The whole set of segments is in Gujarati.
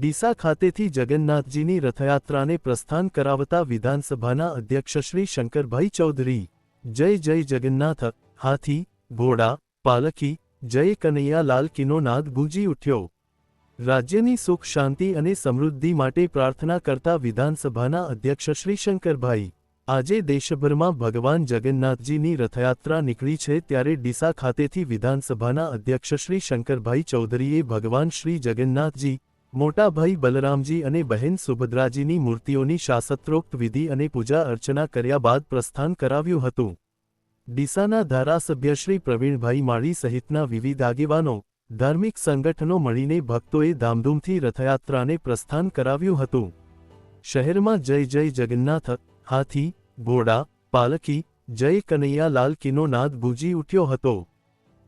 ડીસા ખાતેથી જગન્નાથજીની રથયાત્રાને પ્રસ્થાન કરાવતા વિધાનસભાના અધ્યક્ષ શ્રી શંકરભાઈ ચૌધરી. જય જય જગન્નાથ. હાથી, ઘોડા, પાલખી, જય કનૈયાલાલ કિનો નાદ ગુંજી ઉઠ્યો. રાજ્યની સુખ, શાંતિ અને સમૃદ્ધિ માટે પ્રાર્થના કરતા વિધાનસભાના અધ્યક્ષ શ્રી શંકરભાઈ. આજે દેશભરમાં ભગવાન જગન્નાથજીની રથયાત્રા નીકળી છે ત્યારે ડીસા ખાતેથી વિધાનસભાના અધ્યક્ષ શ્રી શંકરભાઈ ચૌધરીએ ભગવાન શ્રી જગન્નાથજી મોટાભાઈ બલરામજી અને બહેન સુભદ્રાજીની મૂર્તિઓની શાસ્ત્રોક્ત વિધિ અને પૂજા અર્ચના કર્યા બાદ પ્રસ્થાન કરાવ્યું હતું. ડીસાના ધારાસભ્ય શ્રી પ્રવીણભાઈ માળી સહિતના વિવિધ આગેવાનો, ધાર્મિક સંગઠનો મળીને ભક્તોએ ધામધૂમથી રથયાત્રાને પ્રસ્થાન કરાવ્યું હતું. શહેરમાં જય જય જગન્નાથ, હાથી, ઘોડા પાલકી જય કનૈયાલાલ કિનો નાદ ગુંજી ઉઠ્યો હતો.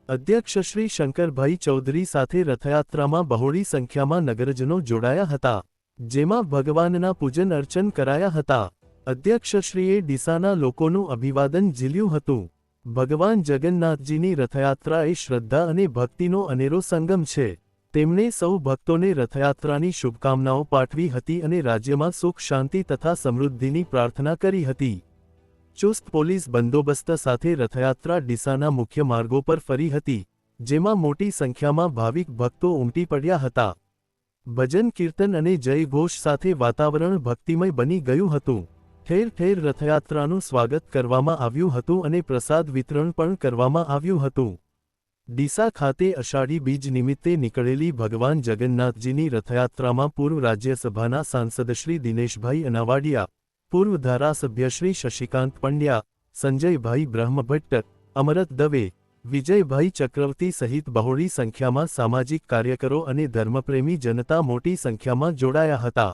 અધ્યક્ષ શ્રી શંકરભાઈ ચૌધરી સાથે રથયાત્રામાં બહોળી સંખ્યામાં નગરજનો જોડાયા હતા, જેમાં ભગવાનના પૂજન અર્ચન કરાયા હતા. અધ્યક્ષશ્રીએ ડીસાના લોકોનું અભિવાદન ઝીલ્યું હતું. ભગવાન જગન્નાથજીની રથયાત્રા એ શ્રદ્ધા અને ભક્તિનો અનેરો સંગમ છે. તેમણે સૌ ભક્તોને રથયાત્રાની શુભકામનાઓ પાઠવી હતી અને રાજ્યમાં સુખ, શાંતિ તથા સમૃદ્ધિની પ્રાર્થના કરી હતી. ચુસ્ત પોલીસ બંદોબસ્ત સાથે રથયાત્રા ડીસાના મુખ્ય માર્ગો પર ફરી હતી, જેમાં મોટી સંખ્યામાં ભાવિક ભક્તો ઉમટી પડ્યા હતા. ભજન કીર્તન અને જય ઘોષ સાથે વાતાવરણ ભક્તિમય બની ગયું હતું. ઠેર ઠેર રથયાત્રાનું સ્વાગત કરવામાં આવ્યું હતું અને પ્રસાદ વિતરણ પણ કરવામાં આવ્યું હતું. ડીસા ખાતે અષાઢી બીજ નિમિત્તે નીકળેલી ભગવાન જગન્નાથજીની રથયાત્રામાં પૂર્વ રાજ્યસભાના સાંસદ શ્રી દિનેશભાઈ અનાવાડિયા પૂર્વ ધારાસભ્ય શ્રી શશિકાંત પંડ્યા, સંજયભાઈ બ્રહ્મભટ્ટ, અમરત દવે, વિજયભાઈ ચક્રવર્તી સહિત બહોળી સંખ્યામાં સામાજિક કાર્યકરો અને ધર્મપ્રેમી જનતા મોટી સંખ્યામાં જોડાયા હતા.